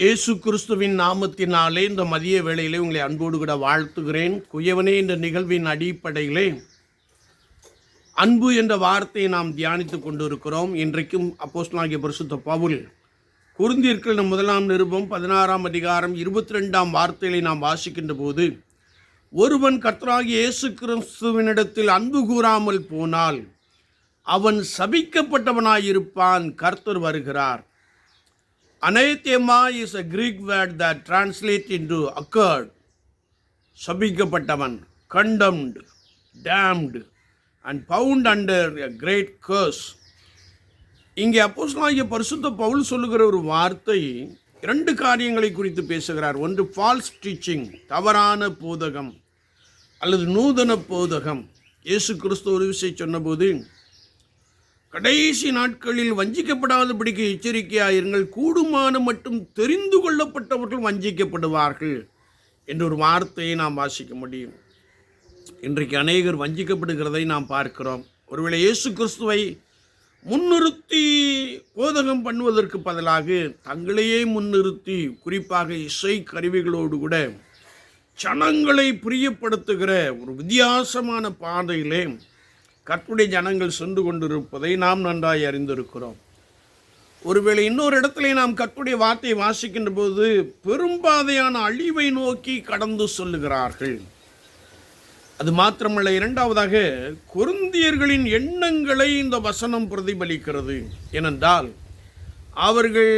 இயேசு கிறிஸ்துவின் நாமத்தினாலே இந்த மதிய வேளையிலே உங்களை அன்போடு கூட வாழ்த்துகிறேன். குயவனே இந்த நிகழ்வின் அடிப்படையிலே அன்பு என்ற வார்த்தையை நாம் தியானித்துக் கொண்டிருக்கிறோம். இன்றைக்கும் அப்போஸ்லாகிய பரிசுத்த பவுல் குருந்தியர்கள் முதலாம் நிருபம் பதினாறாம் அதிகாரம் இருபத்தி ரெண்டாம் வார்த்தைகளை நாம் வாசிக்கின்ற போது ஒருவன் கர்த்தராகிய இயேசு கிறிஸ்துவினிடத்தில் அன்பு கூறாமல் போனால் அவன் சபிக்கப்பட்டவனாயிருப்பான். கர்த்தர் வருகிறார். Anathema is a word that that in to accord சபிக்கப்பட்டவன் condemned damned and bound under a great curse இங்கே அப்போஸ்லாகிய பரிசுத்த பவுல் சொல்லுகிற ஒரு வார்த்தை இரண்டு காரியங்களை குறித்து பேசுகிறார். ஒன்று ஃபால்ஸ் டீச்சிங் தவறான போதகம் அல்லது நூதன போதகம். இயேசு கிறிஸ்து ஒரு விஷயம் சொன்னபோது கடைசி நாட்களில் வஞ்சிக்கப்படாதபடிக்கு எச்சரிக்கையாயிருங்கள். கூடுமான மட்டும் தெரிந்து கொள்ளப்பட்டவர்கள் வஞ்சிக்கப்படுவார்கள் என்ற ஒரு வார்த்தையை நாம் வாசிக்க முடியும். இன்றைக்கு அநேகர் வஞ்சிக்கப்படுகிறதை நாம் பார்க்கிறோம். ஒருவேளை இயேசு கிறிஸ்துவை முன்னிறுத்தி போதகம் பண்ணுவதற்கு பதிலாக தங்களையே முன்னிறுத்தி குறிப்பாக இசை கருவிகளோடு கூட ஜனங்களை பிரியப்படுத்துகிற ஒரு வித்தியாசமான பாதையிலே கர்த்தருடைய ஜனங்கள் சென்று கொண்டிருப்பதை நாம் நன்றாய் அறிந்திருக்கிறோம். ஒருவேளை இன்னொரு இடத்துல நாம் கர்த்தருடைய வார்த்தையை வாசிக்கின்ற போது பெரும்பாதையான அழிவை நோக்கி கடந்து சொல்லுகிறார்கள். அது மாத்திரமல்ல இரண்டாவதாக குருந்தியர்களின் எண்ணங்களை இந்த வசனம் பிரதிபலிக்கிறது. ஏனென்றால் அவர்கள்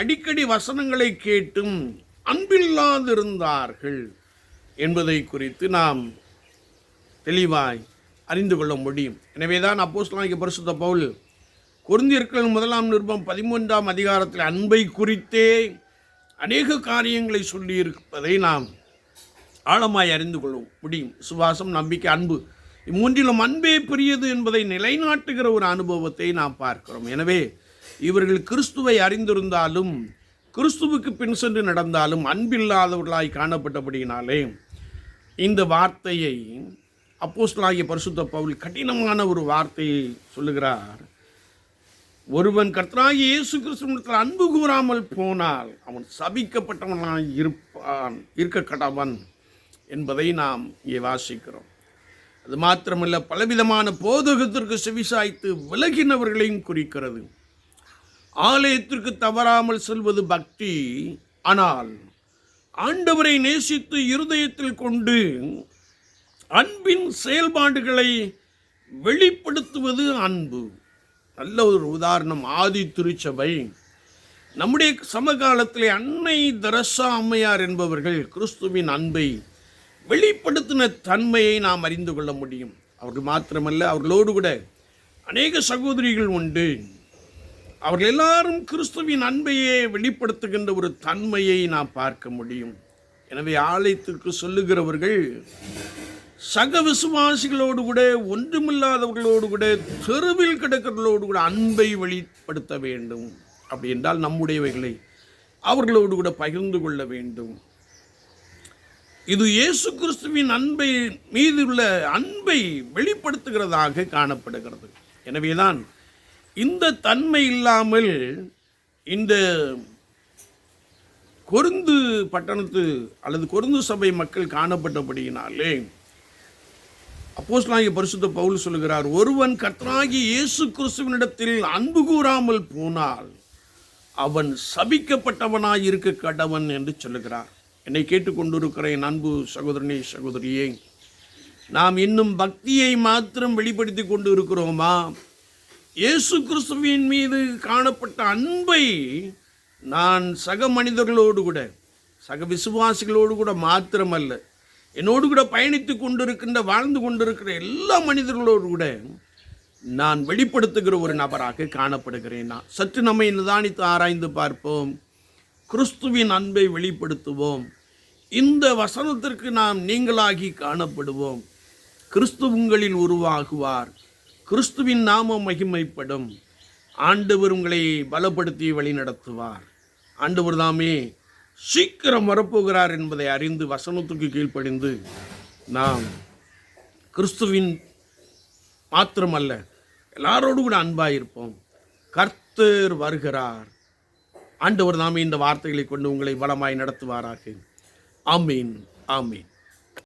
அடிக்கடி வசனங்களை கேட்டும் அன்பில்லாதிருந்தார்கள் என்பதை குறித்து நாம் தெளிவாய் அறிந்து கொள்ள முடியும். எனவேதான் அப்போஸ்தலனாகிய பரிசுத்த பவுல் குருந்தியர்கள் முதலாம் நிருபம் பதிமூன்றாம் அதிகாரத்தில் அன்பை குறித்தே அநேக காரியங்களை சொல்லியிருப்பதை நாம் ஆழமாய் அறிந்து கொள்ள முடியும். சுவாசம் நம்பிக்கை அன்பு இம்மூன்றிலும் அன்பே பெரியது என்பதை நிலைநாட்டுகிற ஒரு அனுபவத்தை நாம் பார்க்கிறோம். எனவே இவர்கள் கிறிஸ்துவை அறிந்திருந்தாலும் கிறிஸ்துவுக்கு பின் சென்று நடந்தாலும் அன்பில்லாதவர்களாய் காணப்பட்டபடியினாலே இந்த வார்த்தையை அப்போஸ்தலனாகிய பரிசுத்த பவுல் கடினமான ஒரு வார்த்தையை சொல்லுகிறார். ஒருவன் கர்த்தராகிய இயேசு கிறிஸ்துவத்தில் அன்பு கூறாமல் போனால் அவன் சபிக்கப்பட்டவனாக இருப்பான் இருக்க கடவன் என்பதை நாம் இங்கே வாசிக்கிறோம். அது மாத்திரமல்ல பலவிதமான போதகத்திற்கு செவிசாய்த்து விலகினவர்களையும் குறிக்கிறது. ஆலயத்திற்கு தவறாமல் செல்வது பக்தி ஆனால் ஆண்டவரை நேசித்து இருதயத்தில் கொண்டு அன்பின் செயல்பாடுகளை வெளிப்படுத்துவது அன்பு. நல்ல ஒரு உதாரணம் ஆதி திருச்சபை. நம்முடைய சமகாலத்திலே அன்னை தரசா அம்மையார் என்பவர்கள் கிறிஸ்துவின் அன்பை வெளிப்படுத்தின தன்மையை நாம் அறிந்து கொள்ள முடியும். அவர்கள் மாத்திரமல்ல அவர்களோடு கூட அநேக சகோதரிகள் உண்டு. அவர்கள் எல்லாரும் கிறிஸ்துவின் அன்பையே வெளிப்படுத்துகின்ற ஒரு தன்மையை நாம் பார்க்க முடியும். எனவே ஆலயத்திற்கு சொல்லுகிறவர்கள் சக விசுவாசிகளோடு கூட ஒன்றுமில்லாதவர்களோடு கூட தெருவில் கிடக்கிறவர்களோடு கூட அன்பை வெளிப்படுத்த வேண்டும். அப்படி என்றால் நம்முடையவைகளை அவர்களோடு கூட பகிர்ந்து கொள்ள வேண்டும். இது இயேசு கிறிஸ்துவின் அன்பை மீது உள்ள அன்பை வெளிப்படுத்துகிறதாக காணப்படுகிறது. எனவேதான் இந்த தன்மை இல்லாமல் இந்த கொருந்து பட்டணத்து அல்லது கொருந்து சபை மக்கள் காணப்பட்டபடியினாலே அப்போஸ்தலனாகிய பரிசுத்த பவுல் சொல்கிறார் ஒருவன் கர்த்தராகி இயேசு கிறிஸ்துவனிடத்தில் அன்பு கூறாமல் போனால் அவன் சபிக்கப்பட்டவனாய் இருக்க கடவன் என்று சொல்லுகிறார். என்னை கேட்டுக்கொண்டிருக்கிற என் அன்பு சகோதரனே சகோதரியே நாம் இன்னும் பக்தியை மாத்திரம் வெளிப்படுத்தி கொண்டு இருக்கிறோமா இயேசு கிறிஸ்துவின் மீது காணப்பட்ட அன்பை நான் சக மனிதர்களோடு கூட சக விசுவாசிகளோடு கூட மாத்திரமல்ல. என்னோடு கூட பயணித்து கொண்டிருக்கின்ற வாழ்ந்து கொண்டிருக்கிற எல்லா மனிதர்களோடு கூட நான் வெளிப்படுத்துகிற ஒரு நபராக காணப்படுகிறேன். நான் சற்று நம்மை நிதானித்து ஆராய்ந்து பார்ப்போம். கிறிஸ்துவின் அன்பை வெளிப்படுத்துவோம். இந்த வசனத்திற்கு நாம் நீங்களாகி காணப்படுவோம். கிறிஸ்து உங்களில் உருவாகுவார். கிறிஸ்துவின் நாமம் மகிமைப்படும். ஆண்டவர் உங்களை பலப்படுத்தி வழிநடத்துவார். ஆண்டவர் தாமே சீக்கிரம் வரப்போகிறார் என்பதை அறிந்து வசனத்துக்கு கீழ்ப்படிந்து நாம் கிறிஸ்துவின் மாத்திரமல்ல எல்லாரோடு கூட அன்பாயிருப்போம். கர்த்தர் வருகிறார். ஆண்டவர் நாமே இந்த வார்த்தைகளை கொண்டு உங்களை வளமாய் நடத்துவாராக. ஆமீன் ஆமீன்.